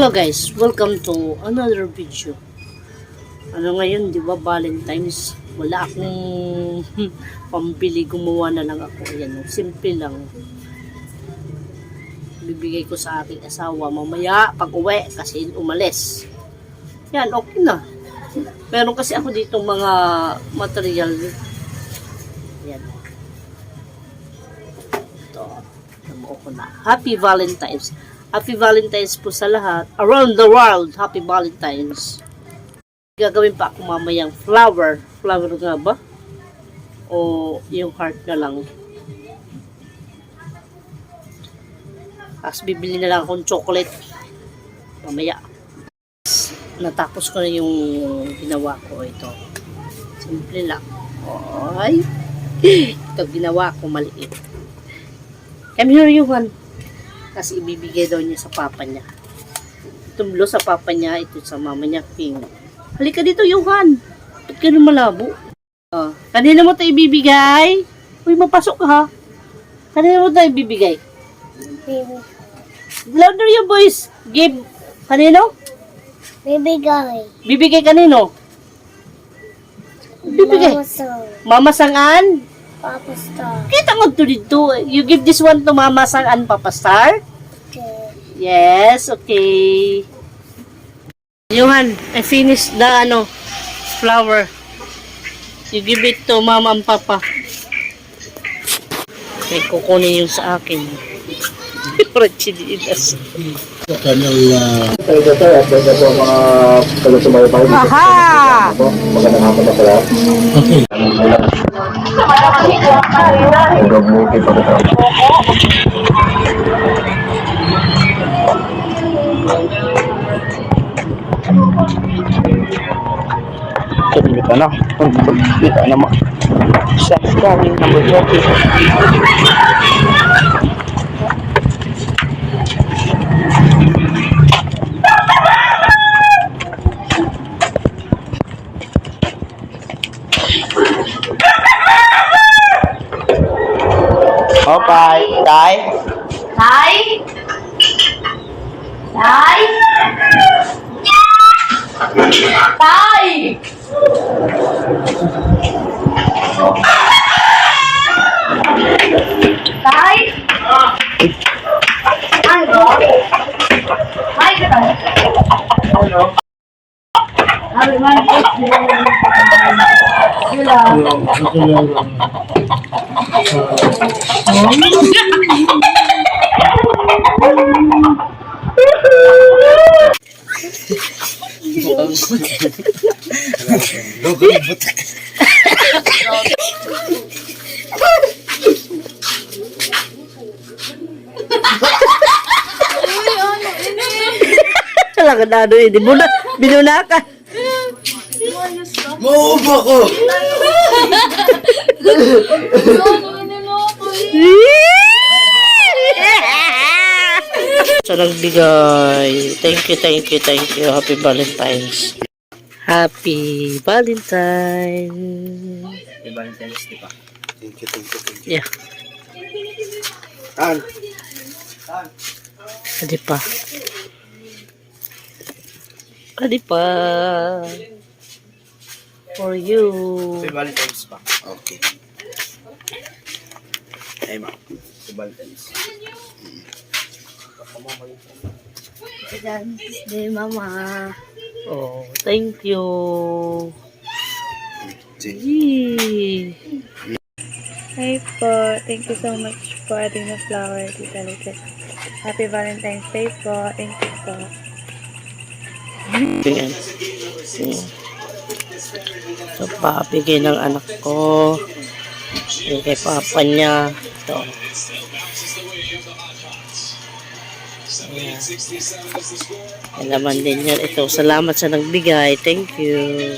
Hello guys, welcome to another video. Ano ngayon, di ba Valentine's? Wala akong pambili, gumawa na lang ako. Ayan, oh, simple lang. Bibigay ko sa aking asawa mamaya pag uwi kasi umalis. Yan, okay na. Meron kasi ako dito mga material. Yan. Ito. Namuo ko na. Happy Valentine's. Happy Valentine's po sa lahat. Around the world, Happy Valentine's. Gagawin pa ako mamayang flower. Flower nga ba? O yung heart na lang. Tapos bibili na lang akong chocolate. Mamaya. Natapos ko na yung ginawa ko ito. Simple lang. Ay. Ito ginawa ko maliit. Come here, Yuhan. Kasi ibibigay daw niya sa papa niya. Itong blue sa papa niya, ito sa mama niya, pink. Halika dito, Johan. Ba't ka malabo? Oh, kanina mo ito ibibigay? Uy, mapasok ka ha. Kanina mo ito ibibigay? Baby. Louder yung boys. Give. Kanino? Bibigay. Bibigay kanino? Bibigay. Mama Sangan? Papa star. Kita mo to dito. You give this one to Mama Sangan, Papa Star? Okay. Yes, okay. Johan, I finished the ano, flower. You give it to mama and papa. Okay, kukunin yung sa akin. Parang chinilas. kanyang mga taga-sumaybay dito. Po, Magandang hapon na pala. Okay. Hanggang buti pa ito. Kita na. Kita na mo. Sa kami na Okay, đấy. Đấy. Tay đấy. Ăn rồi? Mấy cái này? Hãy subscribe cho kênh Ghiền Mì sila. Talaga na ano eh. Di mo na, binuna ka. Mauubo ko! Sa nagbigay. Thank you, thank you, thank you. Happy Valentine's. Happy Valentine. Happy Valentine's, di ba? Thank you, thank you, thank you. Yeah. Tan! Adi pa. Adi pa. For you. Happy Valentine's pa. Okay. Ay, ma. Happy Valentine's. Day, mama. Oh, thank you. Yee. Hi po. Thank you so much for adding the flower, Tita Liket. Happy Valentine's Day po. Thank you po. Ayan. Ito pa, bigay ng anak ko. Bigay kay papa niya. Ito. Ayan. Yan naman din yan. Ito, salamat sa nagbigay. Thank you.